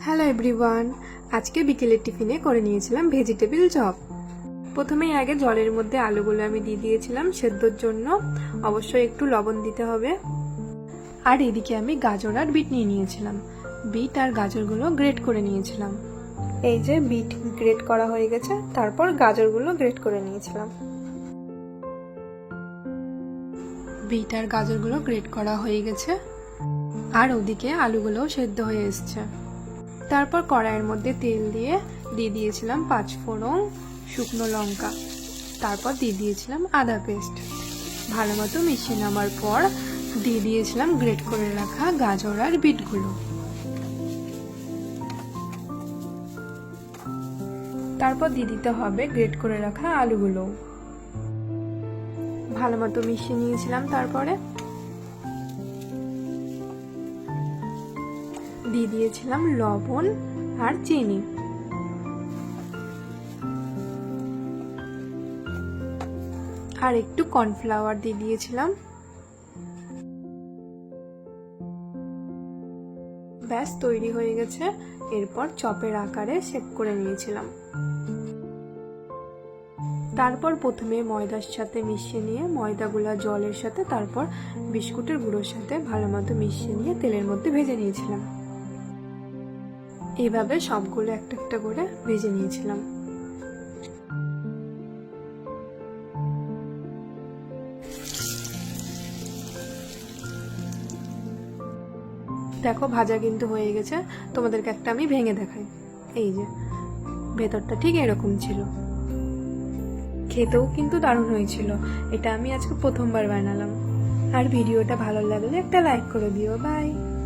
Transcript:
Hello everyone আজকে বিকেলের টিফিনে করে নিয়েছিলাম ভেজিটেবিল চপ প্রথমেই আগে জলের মধ্যে আলুগুলো আমি দিয়ে দিয়েছিলাম সেদ্ধর জন্য। অবশ্যই একটু লবণ দিতে হবে। আর এদিকে আমি গাজর আর বিট নিয়ে নিয়েছিলাম। বিট আর গাজরগুলো গ্রেট করে নিয়েছিলাম। এই যে বিট গ্রেট করা হয়ে গেছে, তারপর গাজরগুলো গ্রেট করে নিয়েছিলাম। বিট আর গাজরগুলো গ্রেট করা হয়ে গেছে। আর ওদিকে আলুগুলোও সেদ্ধ হয়ে এসছে। তারপর কড়াইয়ের মধ্যে তেল দিয়ে দিয়ে দিয়েছিলাম পাঁচ ফোড়ন শুকনো লঙ্কা। তারপর দিয়ে দিয়েছিলাম আদা পেস্ট। ভালো মতো মিশিয়ে নেওয়ার পর দিয়ে দিয়েছিলাম গ্রেট করে রাখা গাজর আর বিটগুলো। তারপর দিয়ে দিতে হবে গ্রেট করে রাখা আলুগুলো। ভালো মতো মিশিয়ে নিয়েছিলাম তারপরে দিয়ে দিয়েছিলাম লবণ আর চিনি। আর একটু কর্নফ্লাওয়ার দিয়ে দিয়েছিলাম। ব্যাস, তৈরি হয়ে গেছে। এরপর চপের আকারে শেক করে নিয়েছিলাম। তারপর প্রথমে ময়দার সাথে মিশিয়ে নিয়ে, ময়দাগুলো জলের সাথে, তারপর বিস্কুটের গুঁড়োর সাথে ভালো মতো মিশিয়ে নিয়ে তেলের মধ্যে ভেজে নিয়েছিলাম। এইভাবে সবগুলো একটা একটা করে ভেজে নিয়েছিলাম। দেখো, ভাজা কিন্তু হয়ে গেছে। তোমাদেরকে একটা আমি ভেঙে দেখাই। এই যে, ভেতরটা ঠিক এরকম ছিল। খেতেও কিন্তু দারুণ হয়েছিল। এটা আমি আজকে প্রথমবার বানালাম। আর ভিডিওটা ভালো লাগলে একটা লাইক করে দিও। বাই।